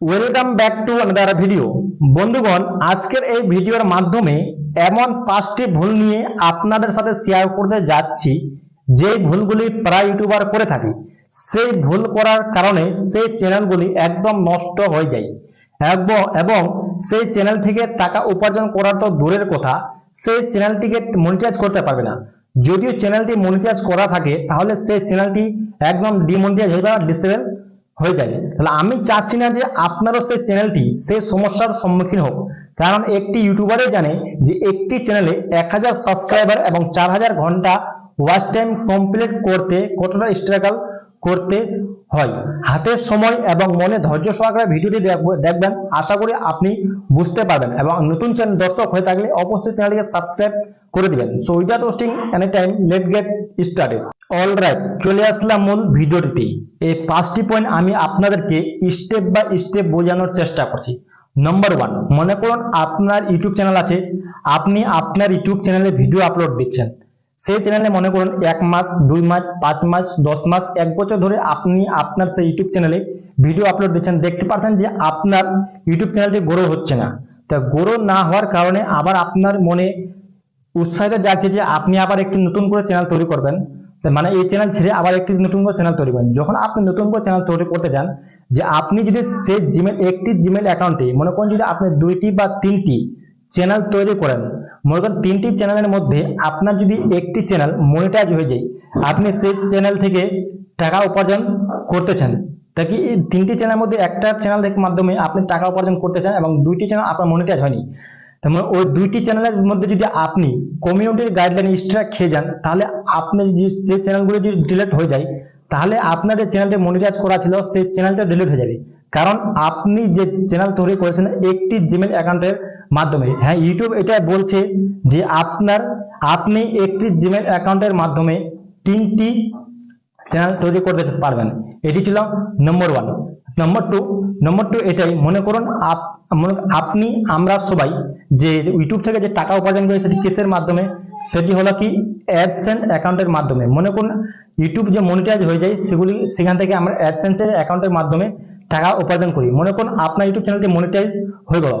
Welcome back to another video বন্ধুগণ, আজকের এই ভিডিওর মাধ্যমে এমন পাঁচটি ভুল নিয়ে আপনাদের সাথে শেয়ার করতে যাচ্ছি। যে ভুলগুলি প্রায় ইউটিউবার করে থাকে, সেই ভুল করার কারণে সেই চ্যানেলগুলি একদম নষ্ট হয়ে যায়। এবং সেই চ্যানেল থেকে টাকা উপার্জন করার তো দূরের কথা, সেই চ্যানেলটিকে মনিটাইজ করতে পারবে না। যদিও চ্যানেলটি মনিটাইজ করা থাকে, তাহলে সেই চ্যানেলটি একদম ডিমনিটাইজ হয়ে বা ডিসেবল হয়ে যাবে। তাহলে আমি চাচ্ছি না যে আপনারও সেই চ্যানেলটি সেই সমস্যার সম্মুখীন হোক। কারণ একটি ইউটিউবারে জানে যে একটি চ্যানেলে এক হাজার সাবস্ক্রাইবার এবং চার হাজার ঘণ্টা ওয়াচ টাইম কমপ্লিট করতে কতটা স্ট্রাগল করতে হয়। হাতের সময় এবং মনে ধৈর্য সহকারে ভিডিওটি দেখব- দেখবেন। আশা করি আপনি বুঝতে পারবেন এবং নতুন চ্যানেল দর্শক হয়ে থাকলে অবশ্যই চ্যানেলটিকে সাবস্ক্রাইব করে দিবেন। So without wasting any time let get started all right চলে আসলাম মূল ভিডিওটিতে। এই পাঁচটি পয়েন্ট আমি আপনাদেরকে স্টেপ বাই স্টেপ বোঝানোর চেষ্টা করছি। নম্বর ওয়ান মনে করুন আপনার ইউটিউব চ্যানেল আছে। আপনি আপনার ইউটিউব চ্যানেলে ভিডিও আপলোড দিচ্ছেন। সেই চ্যানেলে মনে করুন এক মাস, দুই মাস, পাঁচ মাস, দশ মাস, এক বছর ধরে আপনি আপনার সেই ইউটিউব চ্যানেলে ভিডিও আপলোড দিচ্ছেন। দেখতে পাচ্ছেন যে আপনার ইউটিউব চ্যানেলটি গ্রো হচ্ছে না। তা গ্রো না হওয়ার কারণে আবার আপনার মনে উৎসাহিত যাচ্ছে যে আপনি আবার একটি নতুন করে চ্যানেল তৈরি করবেন। মানে এই চ্যানেল ছেড়ে আবার একটি নতুন করে চ্যানেল তৈরি করবেন। যখন আপনি নতুন করে চ্যানেল তৈরি করতে যান, যে আপনি যদি সেই জিমেল একটি জিমেল অ্যাকাউন্টে মনে করুন যদি আপনি দুইটি বা তিনটি চ্যানেল তৈরি করেন। মনে করেন তিনটি চ্যানেলের মধ্যে আপনার যদি একটি চ্যানেল মনিটাইজ হয়ে যায়, আপনি সেই চ্যানেল থেকে টাকা উপার্জন করতেছেন। তা কি তিনটি চ্যানেলের মধ্যে একটা চ্যানেল থেকে মাধ্যমে আপনি টাকা উপার্জন করতে চান এবং দুইটি চ্যানেল আপনার মনিটাইজ হয়নি? তার মানে ওই দুইটি চ্যানেলের মধ্যে যদি আপনি কমিউনিটির গাইডলাইন এক্সট্রা খেয়ে যান, তাহলে আপনি যে চ্যানেলগুলো যদি ডিলিট হয়ে যায়, তাহলে আপনার যে চ্যানেলটি মনিটাইজ করা ছিল, সেই চ্যানেলটা ডিলিট হয়ে যাবে। কারণ আপনি যে চ্যানেল তৈরি করেছেন একটি জিমেল অ্যাকাউন্টের মাধ্যমে। হ্যাঁ ইউটিউব এটা বলছে যে আপনার, আপনি একটি জিমেল অ্যাকাউন্টের মাধ্যমে তিনটি চ্যানেল তৈরি করতে পারবেন। এটি ছিল number one number two number two এটাই, মনে করুন আপ- আপনি, আমরা সবাই যে ইউটিউব থেকে যে টাকা উপার্জন করি সেটি কিসের মাধ্যমে? সেটি হলো কি অ্যাডসেন্স অ্যাকাউন্টের মাধ্যমে। মনে করুন ইউটিউব যে মনিটাইজ হয়ে যায়, সেগুলি, সেখান থেকে আমরা অ্যাডসেন্সের অ্যাকাউন্টের মাধ্যমে টাকা উপার্জন করি। মনে করুন আপনার ইউটিউব চ্যানেলটি মনিটাইজ হয়ে গেল।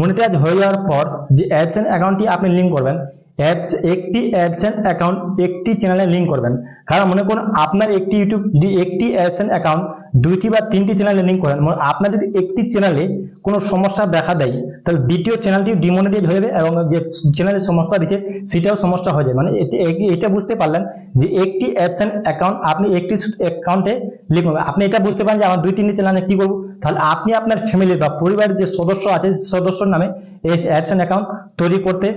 মনিটাইজ হয়ে যাওয়ার পর যে অ্যাডসেন্স অ্যাকাউন্টটি আপনি লিঙ্ক করবেন অ্যাডস একটি অ্যাডসেন্স অ্যাকাউন্ট একটি চ্যানেলে লিঙ্ক করবেন। কারণ মনে করুন, আপনার একটি ইউটিউব একটি অ্যাডসেন্স অ্যাকাউন্ট দুইটি বা তিনটি চ্যানেলে লিঙ্ক করেন। আপনার যদি একটি চ্যানেলে কোনো সমস্যা দেখা দেয়, তাহলে দ্বিতীয় চ্যানেলটি ডিমনিটাইজ হয়ে যাবে এবং যে চ্যানেলের সমস্যা দিচ্ছে, সেটাও সমস্যা হয়ে যাবে। মানে এটা বুঝতে পারলেন যে একটি অ্যাডসেন্স অ্যাকাউন্ট আপনি একটি অ্যাকাউন্টে লিঙ্ক করবেন। আপনি এটা বুঝতে পারেন যে আমার দুই, তিনটি চ্যানেলে কি করব? তাহলে আপনি আপনার ফ্যামিলির বা পরিবারের যে সদস্য আছে, সদস্যর নামে এই অ্যাডসেন্স অ্যাকাউন্ট তৈরি করতে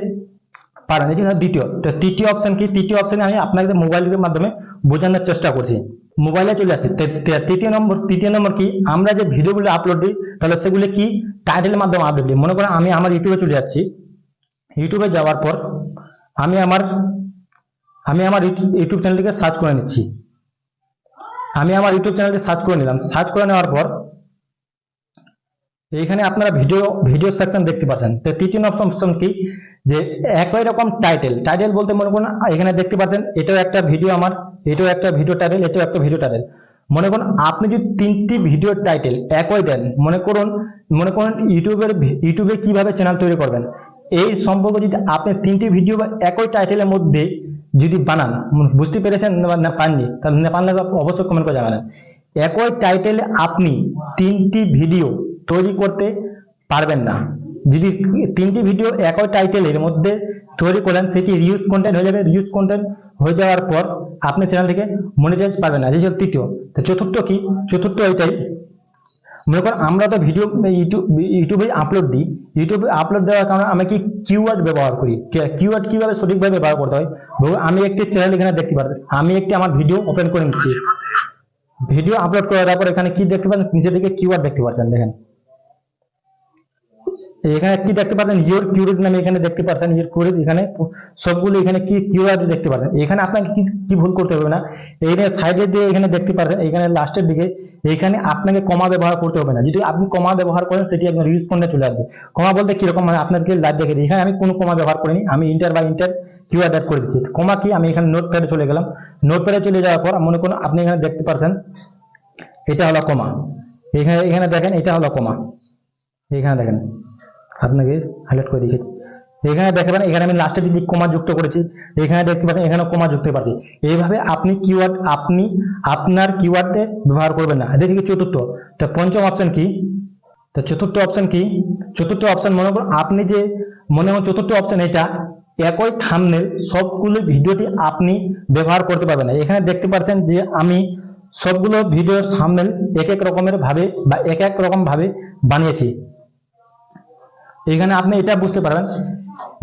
পারেন। এই জন্য দ্বিতীয়, তো তৃতীয় অপশন কি? তৃতীয় অপশনে আমি আপনাকে মোবাইলের মাধ্যমে বোঝানোর চেষ্টা করছি। মোবাইলে চলে আসি। তৃতীয় নম্বর তৃতীয় নম্বর কি? আমরা যে ভিডিওগুলো আপলোড দিই, তাহলে সেগুলি কি? টাইটেলের মাধ্যমে আপলোড দিই। মনে করেন আমি আমার ইউটিউবে চলে যাচ্ছি। ইউটিউবে যাওয়ার পর আমি আমার আমি আমার ইউটিউব চ্যানেলটিকে সার্চ করে নিচ্ছি। আমি আমার ইউটিউব চ্যানেলটি সার্চ করে নিলাম। সার্চ করে নেওয়ার পর এইখানে আপনারা ভিডিও ভিডিও সেকশন দেখতে পাচ্ছেন। তো তৃতীয় অপশন কি? যে একই রকম টাইটেল টাইটেল বলতে মনে করুন এখানে দেখতে পাচ্ছেন, এটাও একটা ভিডিও আমার, এটাও একটা ভিডিও টাইটেল এটাও একটা ভিডিও টাইটেল মনে করুন, আপনি যদি তিনটি ভিডিও টাইটেল একই দেন, মনে করুন মনে করুন ইউটিউবের ইউটিউবে কীভাবে চ্যানেল তৈরি করবেন? এই সম্পর্কে যদি আপনি তিনটি ভিডিও বা একই টাইটেলের মধ্যে যদি বানান বুঝতে পেরেছেন না পাননি? তাহলে না পারলে অবশ্যই কমেন্ট করে জানাবেন। একই টাইটেলে আপনি তিনটি ভিডিও তৈরি করতে পারবেন না। যদি তিনটি ভিডিও একই টাইটেলের মধ্যে তৈরি করেন, সেটি রিউজ কন্টেন্ট হয়ে যাবে। রিউজ কন্টেন্ট হয়ে যাওয়ার পর আপনি চ্যানেল থেকে মনিটাইজ পারবেন না। এই তৃতীয়। তো চতুর্থ কি? চতুর্থ এটাই। মনে করেন আমরা তো ভিডিও ইউটিউব ইউটিউবে আপলোড দিই। ইউটিউবে আপলোড দেওয়ার কারণে আমি কি কিওয়ার্ড ব্যবহার করি? কিওয়ার্ড কীভাবে সঠিকভাবে ব্যবহার করতে হয়? আমি একটি চ্যানেল এখানে দেখতে পাচ্ছি আমি একটি আমার ভিডিও ওপেন করে নিচ্ছি। ভিডিও আপলোড করে দেওয়ার পর এখানে কি দেখতে পাচ্ছেন? নিচে দিকে কিওয়ার্ড দেখতে পাচ্ছেন, দেখেন। এখানে কি দেখতে পাচ্ছেন? ইউর কিউরিজ নামে এখানে দেখতে পাচ্ছেন। ইউর কিউরিজ এখানে সবগুলো এখানে কি কিওয়ার্ড দেখতে পাচ্ছেন। এখানে আপনাকে কি কি ভুল করতে হবে না। এইখানে সাইডের দিকে এখানে দেখতে পাচ্ছেন, এখানে লাস্টের দিকে, এখানে আপনাকে কমা ব্যবহার করতে হবে না। যদি আপনি কমা ব্যবহার করেন, সেটি একদম ইউজ করতে চলে আসবে। কমা বলতে কীরকম? মানে আপনাদেরকে লাইভ দেখে দিই। এখানে আমি কোনো কমা ব্যবহার করিনি। আমি ইন্টার বা ইন্টার কিওয়ার্ড অ্যাড করে দিচ্ছি। কমা কি? আমি এখানে নোট প্যাডে চলে গেলাম। নোট প্যাডে চলে যাওয়ার পর, মনে করুন আপনি এখানে দেখতে পাচ্ছেন, এটা হলো কমা এখানে এখানে দেখেন, এটা হলো কমা এখানে দেখেন। আপনাকে হাইলাইট করে দেখেছি এখানে দেখবেন, এখানে আমি লাস্টে দিকে কমা যুক্ত করেছি, এখানে দেখতে পাচ্ছেন এখানে কমা যুক্ত পারছি এইভাবে আপনি কিওয়ার্ড আপনি আপনার কিওয়ার্ডে ব্যবহার করবেন না। থেকে চতুর্থ? তো পঞ্চম অপশন কি? তো চতুর্থ অপশন কি? চতুর্থ অপশন মনে করুন, আপনি যে, মনে হয় চতুর্থ অপশন এটা, একই থামনেল সবগুলো ভিডিওটি আপনি ব্যবহার করতে পারবেন না। এখানে দেখতে পাচ্ছেন যে আমি সবগুলো ভিডিওর থামনেল এক এক রকমের ভাবে বা এক এক রকম ভাবে বানিয়েছি। এখানে আপনি এটা বুঝতে পারবেন।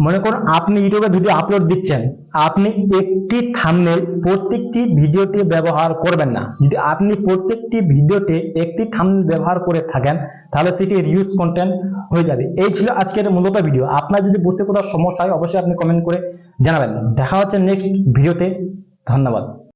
মনে করুন, আপনি ইউটিউবে ভিডিও আপলোড দিচ্ছেন। আপনি একটি থাম্বনেল প্রত্যেকটি ভিডিওতে ব্যবহার করবেন না। যদি আপনি প্রত্যেকটি ভিডিওতে একটি থাম্বনেল ব্যবহার করে থাকেন, তাহলে সেটি রিউজ কন্টেন্ট হয়ে যাবে। এই ছিল আজকের মূলত ভিডিও আপনার যদি বুঝতে কোথাও সমস্যা হয়, অবশ্যই আপনি কমেন্ট করে জানাবেন। দেখা হচ্ছে নেক্সট ভিডিওতে ধন্যবাদ।